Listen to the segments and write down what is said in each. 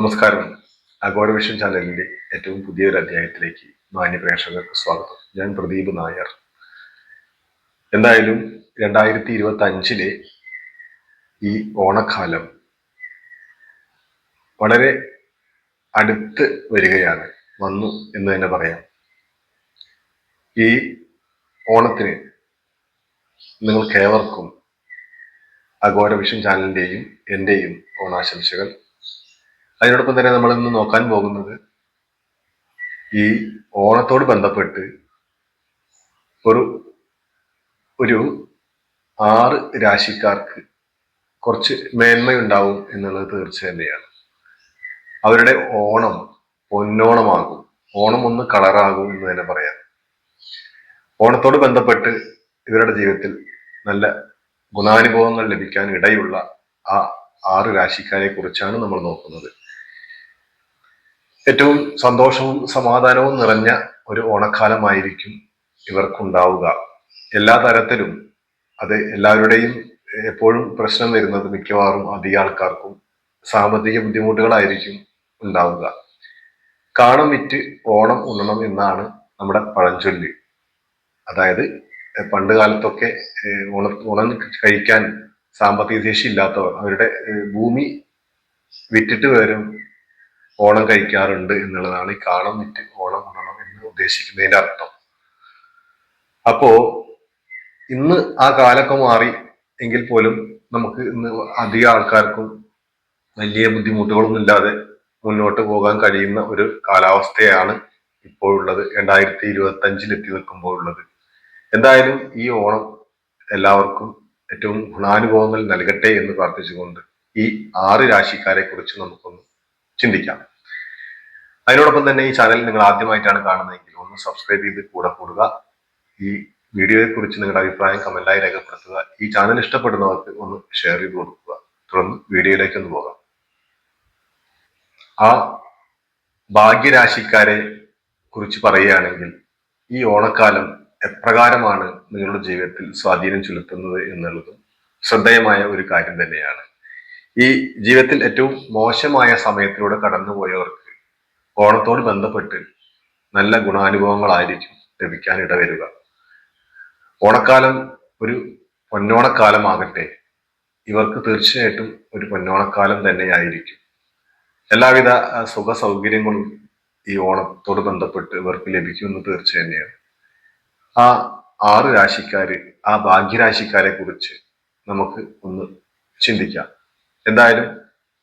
നമസ്കാരം. അഗോരവിഷൻ ചാനലിന്റെ ഏറ്റവും പുതിയൊരു അധ്യായത്തിലേക്ക് മാന്യ പ്രേക്ഷകർക്ക് സ്വാഗതം. ഞാൻ പ്രദീപ് നായർ. എന്തായാലും രണ്ടായിരത്തി ഇരുപത്തി അഞ്ചിലെ ഈ ഓണക്കാലം വളരെ അടുത്ത് വരികയാണ്. വന്നു എന്ന് തന്നെ പറയാം. ഈ ഓണത്തിന് നിങ്ങൾക്കേവർക്കും അഗോര വിഷൻ ചാനലിന്റെയും എന്റെയും ഓണാശംസകൾ. അതിനോടൊപ്പം തന്നെ നമ്മൾ ഇന്ന് നോക്കാൻ പോകുന്നത് ഈ ഓണത്തോട് ബന്ധപ്പെട്ട് ഒരു ഒരു ആറ് രാശിക്കാർക്ക് കുറച്ച് മേന്മയുണ്ടാവും എന്നുള്ളത് തീർച്ച തന്നെയാണ്. അവരുടെ ഓണം പൊന്നോണമാകും. ഓണം ഒന്ന് കളറാകും എന്ന് തന്നെ പറയാം. ഓണത്തോട് ബന്ധപ്പെട്ട് ഇവരുടെ ജീവിതത്തിൽ നല്ല ഗുണാനുഭവങ്ങൾ ലഭിക്കാൻ ഇടയുള്ള ആ ആറ് രാശിക്കാരെ കുറിച്ചാണ് നമ്മൾ നോക്കുന്നത്. ഏറ്റവും സന്തോഷവും സമാധാനവും നിറഞ്ഞ ഒരു ഓണക്കാലമായിരിക്കും ഇവർക്കുണ്ടാവുക. എല്ലാ തരത്തിലും അത് എല്ലാവരുടെയും എപ്പോഴും പ്രശ്നം വരുന്നത് മിക്കവാറും അധിക ആൾക്കാർക്കും സാമ്പത്തിക ബുദ്ധിമുട്ടുകളായിരിക്കും ഉണ്ടാവുക. കാണം വിറ്റ് ഓണം ഉണ്ണണം എന്നാണ് നമ്മുടെ പഴഞ്ചൊല്ലി. അതായത് പണ്ട് കാലത്തൊക്കെ ഓണ ഉണ കഴിക്കാൻ സാമ്പത്തിക ശേഷി ഇല്ലാത്തവർ അവരുടെ ഭൂമി വിറ്റിട്ട് വരും ഓണം കഴിക്കാറുണ്ട് എന്നുള്ളതാണ് ഈ കാണം വിറ്റ് ഓണം ഉണ്ണണം എന്ന് ഉദ്ദേശിക്കുന്നതിന്റെ അർത്ഥം. അപ്പോ ഇന്ന് ആ കാലൊക്കെ മാറി എങ്കിൽ പോലും നമുക്ക് ഇന്ന് അധിക ആൾക്കാർക്കും വലിയ ബുദ്ധിമുട്ടുകളൊന്നും ഇല്ലാതെ മുന്നോട്ട് പോകാൻ കഴിയുന്ന ഒരു കാലാവസ്ഥയാണ് ഇപ്പോഴുള്ളത്. രണ്ടായിരത്തി ഇരുപത്തി അഞ്ചിൽ എത്തി നിൽക്കുമ്പോൾ ഉള്ളത്. എന്തായാലും ഈ ഓണം എല്ലാവർക്കും ഏറ്റവും ഗുണാനുഭവങ്ങൾ നൽകട്ടെ എന്ന് പ്രാർത്ഥിച്ചുകൊണ്ട് ഈ ആറ് രാശിക്കാരെ കുറിച്ച് നമുക്കൊന്ന് ചിന്തിക്കാം. അതിനോടൊപ്പം തന്നെ ഈ ചാനൽ നിങ്ങൾ ആദ്യമായിട്ടാണ് കാണുന്നതെങ്കിൽ ഒന്ന് സബ്സ്ക്രൈബ് ചെയ്ത് കൂടെ കൂടുക. ഈ വീഡിയോയെക്കുറിച്ച് നിങ്ങളുടെ അഭിപ്രായം കമന്റായി രേഖപ്പെടുത്തുക. ഈ ചാനൽ ഇഷ്ടപ്പെടുന്നവർക്ക് ഒന്ന് ഷെയർ ചെയ്ത് കൊടുക്കുക. തുടർന്ന് വീഡിയോയിലേക്ക് ഒന്ന് പോകാം. ആ ഭാഗ്യരാശിക്കാരെ കുറിച്ച് പറയുകയാണെങ്കിൽ ഈ ഓണക്കാലം എപ്രകാരമാണ് നിങ്ങളുടെ ജീവിതത്തിൽ സ്വാധീനം ചെലുത്തുന്നത് എന്നുള്ളതും ശ്രദ്ധേയമായ ഒരു കാര്യം തന്നെയാണ്. ഈ ജീവിതത്തിൽ ഏറ്റവും മോശമായ സമയത്തിലൂടെ കടന്നുപോയവർക്ക് ഓണത്തോട് ബന്ധപ്പെട്ട് നല്ല ഗുണാനുഭവങ്ങളായിരിക്കും ലഭിക്കാൻ ഇടവരിക. ഓണക്കാലം ഒരു പൊന്നോണക്കാലമാകട്ടെ. ഇവർക്ക് തീർച്ചയായിട്ടും ഒരു പൊന്നോണക്കാലം തന്നെയായിരിക്കും. എല്ലാവിധ സുഖ സൗകര്യങ്ങളും ഈ ഓണത്തോട് ബന്ധപ്പെട്ട് ഇവർക്ക് ലഭിക്കുമെന്ന് തീർച്ച തന്നെയാണ്. ആ ആറ് രാശിക്കാര് ആ ഭാഗ്യരാശിക്കാരെ കുറിച്ച് നമുക്ക് ഒന്ന് ചിന്തിക്കാം. എന്തായാലും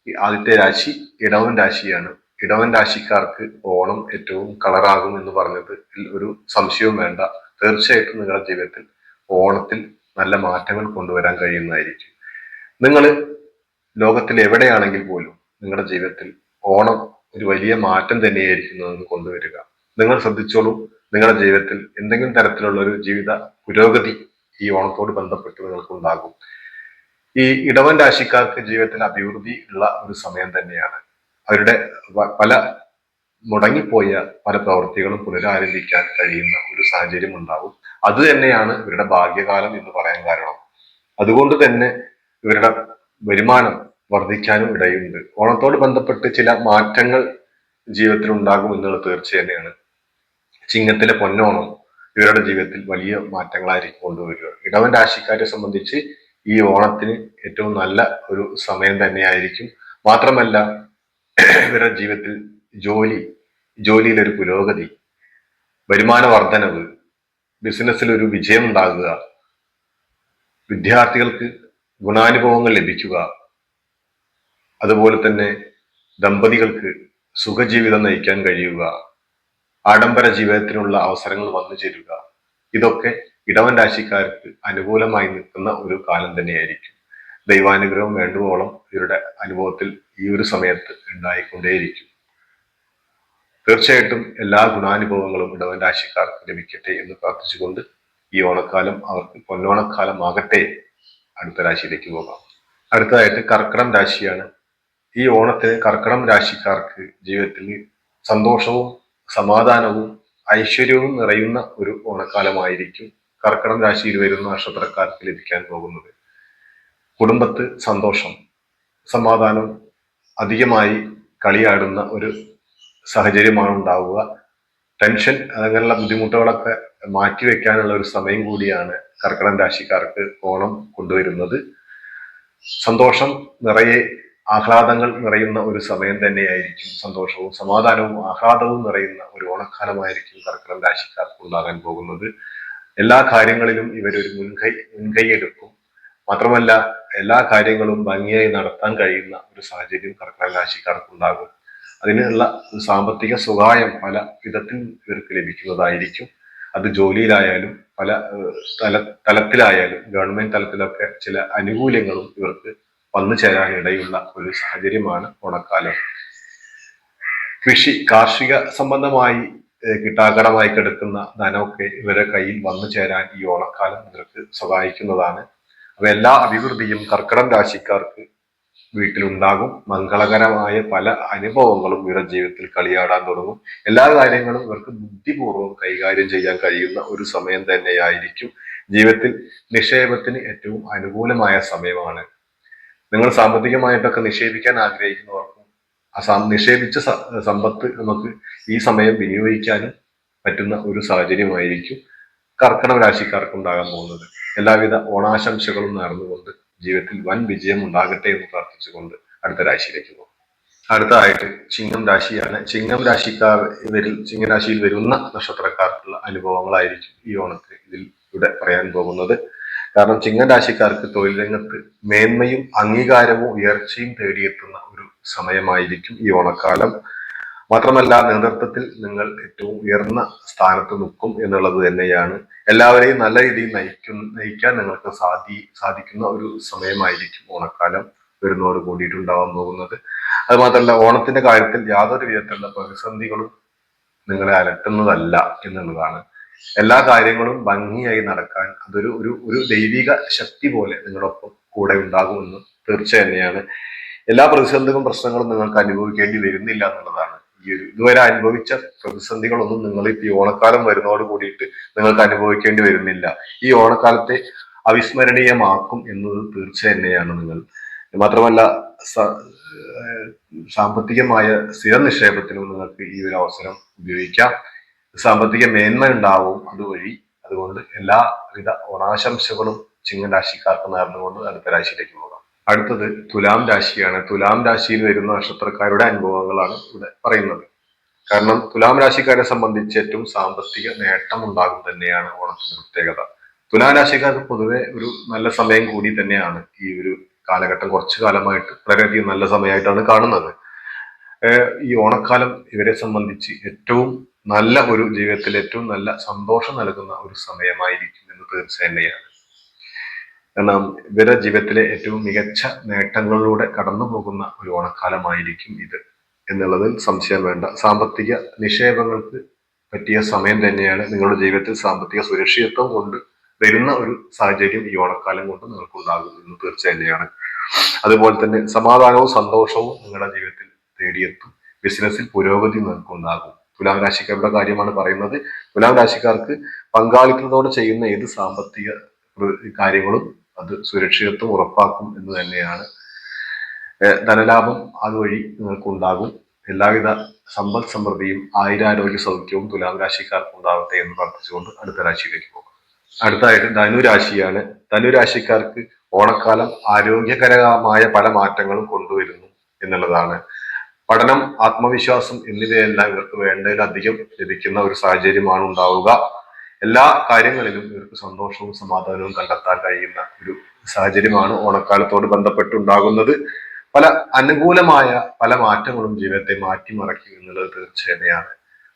ആദ്യത്തെ രാശി ഇടവൻ രാശിയാണ്. ഇടവൻ രാശിക്കാർക്ക് ഓണം ഏറ്റവും കളറാകും എന്ന് പറഞ്ഞത് ഒരു സംശയവും വേണ്ട. തീർച്ചയായിട്ടും നിങ്ങളുടെ ജീവിതത്തിൽ ഓണത്തിൽ നല്ല മാറ്റങ്ങൾ കൊണ്ടുവരാൻ കഴിയുന്നതായിരിക്കും. നിങ്ങൾ ലോകത്തിൽ എവിടെയാണെങ്കിൽ പോലും നിങ്ങളുടെ ജീവിതത്തിൽ ഓണം ഒരു വലിയ മാറ്റം തന്നെയായിരിക്കും എന്ന് കൊണ്ടുവരിക. നിങ്ങൾ ശ്രദ്ധിച്ചോളൂ നിങ്ങളുടെ ജീവിതത്തിൽ എന്തെങ്കിലും തരത്തിലുള്ള ഒരു ജീവിത പുരോഗതി ഈ ഓണത്തോട് ബന്ധപ്പെട്ട് നിങ്ങൾക്ക് ഉണ്ടാകും ഈ ഇടവൻ രാശിക്കാർക്ക് ജീവിതത്തിൽ അഭിവൃദ്ധി ഉള്ള ഒരു സമയം തന്നെയാണ്. അവരുടെ പല മുടങ്ങിപ്പോയ പല പ്രവൃത്തികളും പുനരാരംഭിക്കാൻ കഴിയുന്ന ഒരു സാഹചര്യം ഉണ്ടാവും. അത് തന്നെയാണ് ഇവരുടെ ഭാഗ്യകാലം എന്ന് പറയാൻ കാരണം. അതുകൊണ്ട് തന്നെ ഇവരുടെ വരുമാനം വർദ്ധിക്കാനും ഇടയുണ്ട്. ഓണത്തോട് ബന്ധപ്പെട്ട് ചില മാറ്റങ്ങൾ ജീവിതത്തിൽ ഉണ്ടാകും എന്നുള്ളത് തീർച്ച ചിങ്ങത്തിലെ പൊന്നോണം ഇവരുടെ ജീവിതത്തിൽ വലിയ മാറ്റങ്ങളായിരിക്കും കൊണ്ടുവരിക. ഇടവൻ രാശിക്കാരെ സംബന്ധിച്ച് ഈ ഓണത്തിന് ഏറ്റവും നല്ല ഒരു സമയം തന്നെയായിരിക്കും. മാത്രമല്ല ഇവരുടെ ജീവിതത്തിൽ ജോലി ജോലിയിലൊരു പുരോഗതി വരുമാന വർധനവ് ബിസിനസ്സിൽ ഒരു വിജയം ഉണ്ടാകുക വിദ്യാർത്ഥികൾക്ക് ഗുണാനുഭവങ്ങൾ ലഭിക്കുക അതുപോലെ തന്നെ ദമ്പതികൾക്ക് സുഖജീവിതം നയിക്കാൻ കഴിയുക ആഡംബര ജീവിതത്തിനുള്ള അവസരങ്ങൾ വന്നു ചേരുക ഇതൊക്കെ ഇടവൻ രാശിക്കാർക്ക് അനുകൂലമായി നിൽക്കുന്ന ഒരു കാലം തന്നെയായിരിക്കും. ദൈവാനുഗ്രഹം വേണ്ടുവോളം ഇവരുടെ അനുഭവത്തിൽ ഈ ഒരു സമയത്ത് ഉണ്ടായിക്കൊണ്ടേയിരിക്കും. തീർച്ചയായിട്ടും എല്ലാ ഗുണാനുഭവങ്ങളും ഇടവൻ രാശിക്കാർക്ക് ലഭിക്കട്ടെ എന്ന് പ്രാർത്ഥിച്ചുകൊണ്ട് ഈ ഓണക്കാലം അവർക്ക് പൊന്നോണക്കാലം ആകട്ടെ അടുത്ത രാശിയിലേക്ക് പോകാം. അടുത്തതായിട്ട് കർക്കിടം രാശിയാണ്. ഈ ഓണത്തിന് കർക്കിടം രാശിക്കാർക്ക് ജീവിതത്തിൽ സന്തോഷവും സമാധാനവും ഐശ്വര്യവും നിറയുന്ന ഒരു ഓണക്കാലമായിരിക്കും കർക്കിടം രാശിയിൽ വരുന്ന നക്ഷത്രക്കാർക്ക് ലഭിക്കാൻ പോകുന്നത്. കുടുംബത്ത് സന്തോഷം സമാധാനം അധികമായി കളിയാടുന്ന ഒരു സാഹചര്യമാണ് ഉണ്ടാവുക. ടെൻഷൻ അങ്ങനെയുള്ള ബുദ്ധിമുട്ടുകളൊക്കെ മാറ്റിവെക്കാനുള്ള ഒരു സമയം കൂടിയാണ് കർക്കടൻ രാശിക്കാർക്ക് ഓണം കൊണ്ടുവരുന്നത്. സന്തോഷം നിറയെ ആഹ്ലാദങ്ങൾ നിറയുന്ന ഒരു സമയം തന്നെയായിരിക്കും സന്തോഷവും സമാധാനവും ആഹ്ലാദവും നിറയുന്ന ഒരു ഓണക്കാലമായിരിക്കും കർക്കിടകം രാശിക്കാർക്ക് ഉണ്ടാകാൻ പോകുന്നത്. എല്ലാ കാര്യങ്ങളിലും ഇവരൊരു മുൻകൈ മുൻകൈ എടുക്കും മാത്രമല്ല എല്ലാ കാര്യങ്ങളും ഭംഗിയായി നടത്താൻ കഴിയുന്ന ഒരു സാഹചര്യം കർക്കിടക രാശിക്കാർക്ക് ഉണ്ടാകും. അതിനുള്ള സാമ്പത്തിക സഹായം പല വിധത്തിൽ ഇവർക്ക് ലഭിക്കുന്നതായിരിക്കും. അത് ജോലിയിലായാലും പല തല തലത്തിലായാലും ഗവൺമെന്റ് തലത്തിലൊക്കെ ചില ആനുകൂല്യങ്ങളും ഇവർക്ക് വന്നു ചേരാനിടയുള്ള ഒരു സാഹചര്യമാണ് ഓണക്കാലം. കൃഷി കാർഷിക സംബന്ധമായി കിട്ടാകടമായി കിടക്കുന്ന ധനമൊക്കെ ഇവരെ കയ്യിൽ വന്നു ചേരാൻ ഈ ഓണക്കാലം ഇവർക്ക് സഹായിക്കുന്നതാണ്. അപ്പൊ എല്ലാ അഭിവൃദ്ധിയും കർക്കിടം രാശിക്കാർക്ക് വീട്ടിലുണ്ടാകും. മംഗളകരമായ പല അനുഭവങ്ങളും ഇവരുടെ ജീവിതത്തിൽ കളിയാടാൻ തുടങ്ങും. എല്ലാ കാര്യങ്ങളും ഇവർക്ക് ബുദ്ധിപൂർവം കൈകാര്യം ചെയ്യാൻ കഴിയുന്ന ഒരു സമയം തന്നെയായിരിക്കും ജീവിതത്തിൽ നിക്ഷേപത്തിന് ഏറ്റവും അനുകൂലമായ സമയമാണ്. നിങ്ങൾ സാമ്പത്തികമായിട്ടൊക്കെ നിക്ഷേപിക്കാൻ ആഗ്രഹിക്കുന്നവർക്കും ആ നിക്ഷേപിച്ച സമ്പത്ത് നമുക്ക് ഈ സമയം വിനിയോഗിക്കാനും പറ്റുന്ന ഒരു സാഹചര്യമായിരിക്കും. കർക്കിടക രാശിക്കാർക്ക് ഉണ്ടാകാൻ പോകുന്നത്. എല്ലാവിധ ഓണാശംസകളും നേർന്നുകൊണ്ട് ജീവിതത്തിൽ വൻ വിജയം ഉണ്ടാകട്ടെ എന്ന് പ്രാർത്ഥിച്ചുകൊണ്ട് അടുത്ത രാശിയിലേക്ക് പോകും. അടുത്തതായിട്ട് ചിങ്ങം രാശിയാണ്. ചിങ്ങം രാശിക്കാർ ഇവരിൽ ചിങ്ങരാശിയിൽ വരുന്ന നക്ഷത്രക്കാർക്കുള്ള അനുഭവങ്ങളായിരിക്കും ഈ ഓണത്തിന് ഇതിൽ ഇവിടെ പറയാൻ പോകുന്നത്. കാരണം ചിങ്ങം രാശിക്കാർക്ക് തൊഴിൽ രംഗത്ത് മേന്മയും അംഗീകാരവും ഉയർച്ചയും തേടിയെത്തുന്ന ഒരു സമയമായിരിക്കും ഈ ഓണക്കാലം. മാത്രമല്ല നേതൃത്വത്തിൽ നിങ്ങൾ ഏറ്റവും ഉയർന്ന സ്ഥാനത്ത് നിൽക്കും എന്നുള്ളത് തന്നെയാണ്. എല്ലാവരെയും നല്ല രീതിയിൽ നയിക്കും നയിക്കാൻ നിങ്ങൾക്ക് സാധി സാധിക്കുന്ന ഒരു സമയമായിരിക്കും ഓണക്കാലം വരുന്നതോട് കൂടിയിട്ടുണ്ടാവാൻ പോകുന്നത്. അതുമാത്രമല്ല ഓണത്തിന്റെ കാര്യത്തിൽ യാതൊരു വിധത്തിലുള്ള പ്രതിസന്ധികളും നിങ്ങളെ അലട്ടുന്നതല്ല എന്നുള്ളതാണ്. എല്ലാ കാര്യങ്ങളും ഭംഗിയായി നടക്കാൻ അതൊരു ഒരു ഒരു ദൈവിക ശക്തി പോലെ നിങ്ങളൊപ്പം കൂടെ ഉണ്ടാകുമെന്ന് തീർച്ച തന്നെയാണ്. എല്ലാ പ്രതിസന്ധികളും പ്രശ്നങ്ങളും നിങ്ങൾക്ക് അനുഭവിക്കേണ്ടി വരുന്നില്ല എന്നുള്ളതാണ്. ഈ ഒരു ഇതുവരെ അനുഭവിച്ച പ്രതിസന്ധികളൊന്നും നിങ്ങൾ ഇപ്പൊ ഈ ഓണക്കാലം വരുന്നതോട് കൂടിയിട്ട് നിങ്ങൾക്ക് അനുഭവിക്കേണ്ടി വരുന്നില്ല. ഈ ഓണക്കാലത്തെ അവിസ്മരണീയമാക്കും എന്നത് തീർച്ച തന്നെയാണ് നിങ്ങൾ. മാത്രമല്ല സാമ്പത്തികമായ സ്ഥിര നിക്ഷേപത്തിനും നിങ്ങൾക്ക് ഈ ഒരു അവസരം ഉപയോഗിക്കാം. സാമ്പത്തിക മേന്മ ഉണ്ടാവും അതുവഴി. അതുകൊണ്ട് എല്ലാവിധ ഓണാശംസകളും ചിങ്ങൻ രാശിക്കാർക്ക് നേർന്നുകൊണ്ട് അടുത്ത രാശിയിലേക്ക് പോകാം. അടുത്തത് തുലാം രാശിയാണ്. തുലാം രാശിയിൽ വരുന്ന നക്ഷത്രക്കാരുടെ അനുഭവങ്ങളാണ് ഇവിടെ പറയുന്നത്. കാരണം തുലാം രാശിക്കാരെ സംബന്ധിച്ച് ഏറ്റവും സാമ്പത്തിക നേട്ടം ഉണ്ടാകും തന്നെയാണ് ഓണത്തിന്റെ പ്രത്യേകത. തുലാം രാശിക്കാർക്ക് പൊതുവെ ഒരു നല്ല സമയം കൂടി തന്നെയാണ് ഈ ഒരു കാലഘട്ടം. കുറച്ചു കാലമായിട്ട് വളരെയധികം നല്ല സമയമായിട്ടാണ് കാണുന്നത്. ഈ ഓണക്കാലം ഇവരെ സംബന്ധിച്ച് ഏറ്റവും നല്ല ഒരു ജീവിതത്തിൽ ഏറ്റവും നല്ല സന്തോഷം നൽകുന്ന ഒരു സമയമായിരിക്കും എന്ന് തീർച്ചയായും കാരണം ഇവരുടെ ജീവിതത്തിലെ ഏറ്റവും മികച്ച നേട്ടങ്ങളിലൂടെ കടന്നു പോകുന്ന ഒരു ഓണക്കാലമായിരിക്കും ഇത് എന്നുള്ളതിൽ സംശയം വേണ്ട. സാമ്പത്തിക നിക്ഷേപങ്ങൾക്ക് പറ്റിയ സമയം തന്നെയാണ് നിങ്ങളുടെ ജീവിതത്തിൽ സാമ്പത്തിക സുരക്ഷിതത്വം കൊണ്ട് വരുന്ന ഒരു സാഹചര്യം ഈ ഓണക്കാലം കൊണ്ട് നിങ്ങൾക്കുണ്ടാകും എന്ന് തീർച്ച തന്നെയാണ്. അതുപോലെ തന്നെ സമാധാനവും സന്തോഷവും നിങ്ങളുടെ ജീവിതത്തിൽ തേടിയെത്തും. ബിസിനസ്സിൽ പുരോഗതി നിങ്ങൾക്കുണ്ടാകും. തുലാം രാശിക്കാരുടെ കാര്യമാണ് പറയുന്നത്. തുലാം രാശിക്കാർക്ക് പങ്കാളിത്തത്തോടെ ചെയ്യുന്ന ഏത് സാമ്പത്തിക കാര്യങ്ങളും അത് സുരക്ഷിതത്വം ഉറപ്പാക്കും എന്ന് തന്നെയാണ്. ധനലാഭം അതുവഴി നിങ്ങൾക്കുണ്ടാകും. എല്ലാവിധ സമ്പദ് സമൃദ്ധിയും ആയിരാരോഗ്യ സൗഖ്യവും തുലാം രാശിക്കാർക്ക് ഉണ്ടാവട്ടെ എന്ന് പ്രാർത്ഥിച്ചുകൊണ്ട് അടുത്ത രാശിയിലേക്ക് പോകും. അടുത്തായിട്ട് ധനുരാശിയാണ്. ധനുരാശിക്കാർക്ക് ഓണക്കാലം ആരോഗ്യകരമായ പല മാറ്റങ്ങളും കൊണ്ടുവരുന്നു എന്നുള്ളതാണ്. പഠനം ആത്മവിശ്വാസം എന്നിവയെല്ലാം ഇവർക്ക് വേണ്ടതിലധികം ലഭിക്കുന്ന ഒരു സാഹചര്യമാണ് ഉണ്ടാവുക. എല്ലാ കാര്യങ്ങളിലും ഇവർക്ക് സന്തോഷവും സമാധാനവും കണ്ടെത്താൻ കഴിയുന്ന ഒരു സാഹചര്യമാണ് ഓണക്കാലത്തോട് ബന്ധപ്പെട്ടുണ്ടാകുന്നത്. പല അനുകൂലമായ പല മാറ്റങ്ങളും ജീവിതത്തെ മാറ്റിമറിക്കും എന്നുള്ളത് തീർച്ചയായിട്ടാണ്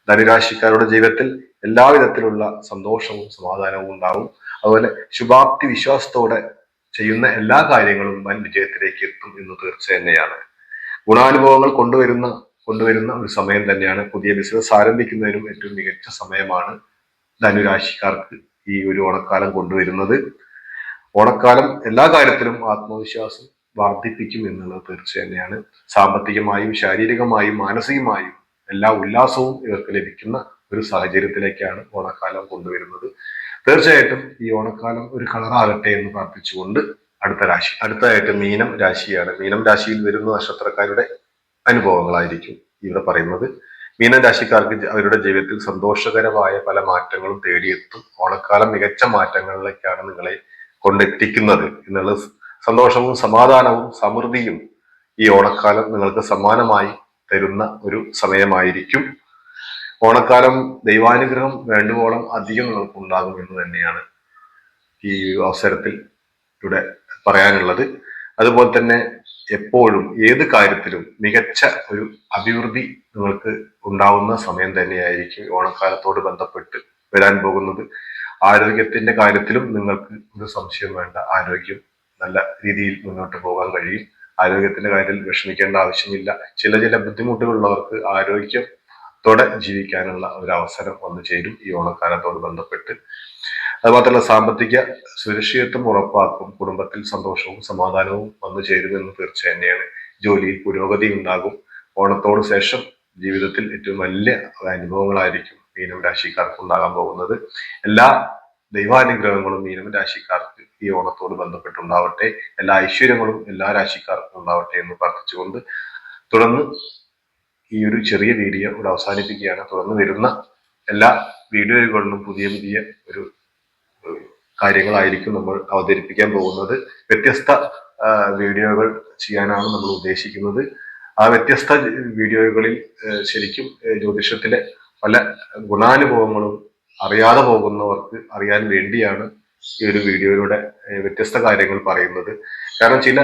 ധനുരാശിക്കാരുടെ ജീവിതത്തിൽ എല്ലാവിധത്തിലുള്ള സന്തോഷവും സമാധാനവും ഉണ്ടാവും. അതുപോലെ ശുഭാപ്തി വിശ്വാസത്തോടെ ചെയ്യുന്ന എല്ലാ കാര്യങ്ങളും വൻ വിജയത്തിലേക്ക് എത്തും എന്ന് തീർച്ച തന്നെയാണ് ഗുണാനുഭവങ്ങൾ കൊണ്ടുവരുന്ന കൊണ്ടുവരുന്ന ഒരു സമയം തന്നെയാണ്. പുതിയ ബിസിനസ് ആരംഭിക്കുന്നതിനും ഏറ്റവും മികച്ച സമയമാണ്. ധനുരാശിക്കാർക്ക് ഈ ഒരു ഓണക്കാലം കൊണ്ടുവരുന്നത്. ഓണക്കാലം എല്ലാ കാര്യത്തിലും ആത്മവിശ്വാസം വർദ്ധിപ്പിക്കും എന്നുള്ളത് തീർച്ച തന്നെയാണ് സാമ്പത്തികമായും ശാരീരികമായും മാനസികമായും എല്ലാ ഉല്ലാസവും ഇവർക്ക് ലഭിക്കുന്ന ഒരു സാഹചര്യത്തിലേക്കാണ് ഓണക്കാലം കൊണ്ടുവരുന്നത്. തീർച്ചയായിട്ടും ഈ ഓണക്കാലം ഒരു കളറാകട്ടെ എന്ന് പ്രാർത്ഥിച്ചുകൊണ്ട് അടുത്ത രാശി അടുത്തതായിട്ട് മീനം രാശിയാണ്. മീനം രാശിയിൽ വരുന്ന നക്ഷത്രക്കാരുടെ അനുഭവങ്ങളായിരിക്കും ഇവിടെ പറയുന്നത്. മീനൻ രാശിക്കാർക്ക് ജ- അവരുടെ ജീവിതത്തിൽ സന്തോഷകരമായ പല മാറ്റങ്ങളും തേടിയെത്തും. ഓണക്കാലം മികച്ച മാറ്റങ്ങളിലേക്കാണ് നിങ്ങളെ കൊണ്ടെത്തിക്കുന്നത് എന്നുള്ള സന്തോഷവും സമാധാനവും സമൃദ്ധിയും ഈ ഓണക്കാലം നിങ്ങൾക്ക് സമ്മാനമായി തരുന്ന ഒരു സമയമായിരിക്കും. ഓണക്കാലം ദൈവാനുഗ്രഹം വേണ്ടുവോളം അധികം നിങ്ങൾക്ക് ഉണ്ടാകും എന്ന് തന്നെയാണ് ഈ അവസരത്തിൽ ഇവിടെ പറയാനുള്ളത്. അതുപോലെ തന്നെ എപ്പോഴും ഏത് കാര്യത്തിലും മികച്ച ഒരു അഭിവൃദ്ധി നിങ്ങൾക്ക് ഉണ്ടാവുന്ന സമയം തന്നെയായിരിക്കും ഓണക്കാലത്തോട് ബന്ധപ്പെട്ട് വരാൻ പോകുന്നത്. ആരോഗ്യത്തിന്റെ കാര്യത്തിലും നിങ്ങൾക്ക് ഒരു സംശയം വേണ്ട. ആരോഗ്യം നല്ല രീതിയിൽ മുന്നോട്ട് പോകാൻ കഴിയും. ആരോഗ്യത്തിന്റെ കാര്യത്തിൽ വിഷമിക്കേണ്ട ആവശ്യമില്ല. ചില ചില ബുദ്ധിമുട്ടുകളുള്ളവർക്ക് ആരോഗ്യത്തോടെ ജീവിക്കാനുള്ള ഒരു അവസരം വന്നു ചേരും ഈ ഓണക്കാലത്തോട് ബന്ധപ്പെട്ട്. അതുമാത്രമല്ല സാമ്പത്തിക സുരക്ഷിതത്വം ഉറപ്പാക്കും കുടുംബത്തിൽ സന്തോഷവും സമാധാനവും വന്നു ചേരുമെന്ന് തീർച്ച തന്നെയാണ്. ജോലിയിൽ പുരോഗതി ഉണ്ടാകും. ഓണത്തോട് ശേഷം ജീവിതത്തിൽ ഏറ്റവും വലിയ അനുഭവങ്ങളായിരിക്കും മീനം രാശിക്കാർക്ക് ഉണ്ടാകാൻ പോകുന്നത്. എല്ലാ ദൈവാനുഗ്രഹങ്ങളും മീനം രാശിക്കാർക്ക് ഈ ഓണത്തോട് ബന്ധപ്പെട്ടുണ്ടാവട്ടെ. എല്ലാ ഐശ്വര്യങ്ങളും എല്ലാ രാശിക്കാർക്കും ഉണ്ടാവട്ടെ എന്ന് പ്രാർത്ഥിച്ചുകൊണ്ട് തുടർന്ന് ഈ ഒരു ചെറിയ വീഡിയോ ഇവിടെ അവസാനിപ്പിക്കുകയാണ്. തുടർന്ന് വരുന്ന എല്ലാ വീഡിയോകളിലും പുതിയ പുതിയ ഒരു കാര്യങ്ങളായിരിക്കും നമ്മൾ അവതരിപ്പിക്കാൻ പോകുന്നത്. വ്യത്യസ്ത വീഡിയോകൾ ചെയ്യാനാണ് നമ്മൾ ഉദ്ദേശിക്കുന്നത്. ആ വ്യത്യസ്ത വീഡിയോകളിൽ ശരിക്കും ജ്യോതിഷത്തിലെ പല ഗുണാനുഭവങ്ങളും അറിയാതെ പോകുന്നവർക്ക് അറിയാൻ വേണ്ടിയാണ് ഈ ഒരു വീഡിയോയിലൂടെ വ്യത്യസ്ത കാര്യങ്ങൾ പറയുന്നത്. കാരണം ചില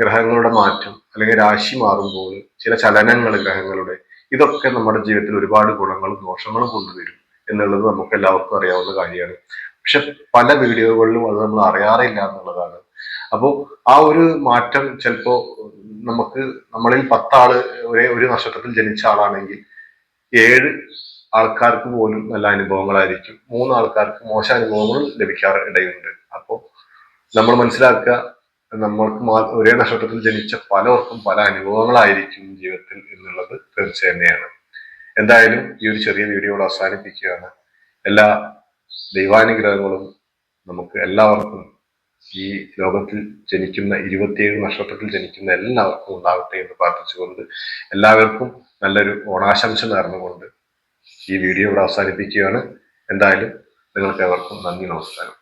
ഗ്രഹങ്ങളുടെ മാറ്റം അല്ലെങ്കിൽ രാശി മാറുമ്പോൾ ചില ചലനങ്ങൾ ഗ്രഹങ്ങളുടെ ഇതൊക്കെ നമ്മുടെ ജീവിതത്തിൽ ഒരുപാട് ഗുണങ്ങളും ദോഷങ്ങളും കൊണ്ടുവരും എന്നുള്ളത് നമുക്ക് എല്ലാവർക്കും അറിയാവുന്ന കാര്യമാണ്. പക്ഷെ പല വീഡിയോകളിലും അത് നമ്മൾ അറിയാറില്ല എന്നുള്ളതാണ്. അപ്പോൾ ആ ഒരു മാറ്റം ചിലപ്പോ നമുക്ക് നമ്മളിൽ പത്താൾ ഒരേ ഒരു നക്ഷത്രത്തിൽ ജനിച്ച ആളാണെങ്കിൽ ഏഴ് ആൾക്കാർക്ക് പോലും നല്ല അനുഭവങ്ങളായിരിക്കും. മൂന്ന് ആൾക്കാർക്ക് മോശം അനുഭവങ്ങൾ ലഭിക്കാറ് ഇടയുണ്ട്. അപ്പോൾ നമ്മൾ മനസ്സിലാക്കുക നമ്മൾക്ക് ഒരേ നക്ഷത്രത്തിൽ ജനിച്ച പലർക്കും പല അനുഭവങ്ങളായിരിക്കും ജീവിതത്തിൽ എന്നുള്ളത് തീർച്ച തന്നെയാണ് എന്തായാലും ഈ ഒരു ചെറിയ വീഡിയോ അവസാനിപ്പിക്കുകയാണ്. എല്ലാ ദൈവാനുഗ്രഹങ്ങളും നമുക്ക് എല്ലാവർക്കും ഈ ലോകത്തിൽ ജനിക്കുന്ന ഇരുപത്തിയേഴ് നക്ഷത്രത്തിൽ ജനിക്കുന്ന എല്ലാവർക്കും ഉണ്ടാകട്ടെ എന്ന് പ്രാർത്ഥിച്ചുകൊണ്ട് എല്ലാവർക്കും നല്ലൊരു ഓണാശംസ നേർന്നുകൊണ്ട് ഈ വീഡിയോ ഇവിടെ അവസാനിപ്പിക്കുകയാണ്. എന്തായാലും നിങ്ങൾക്ക് എവർക്കും നന്ദി നമസ്കാരം.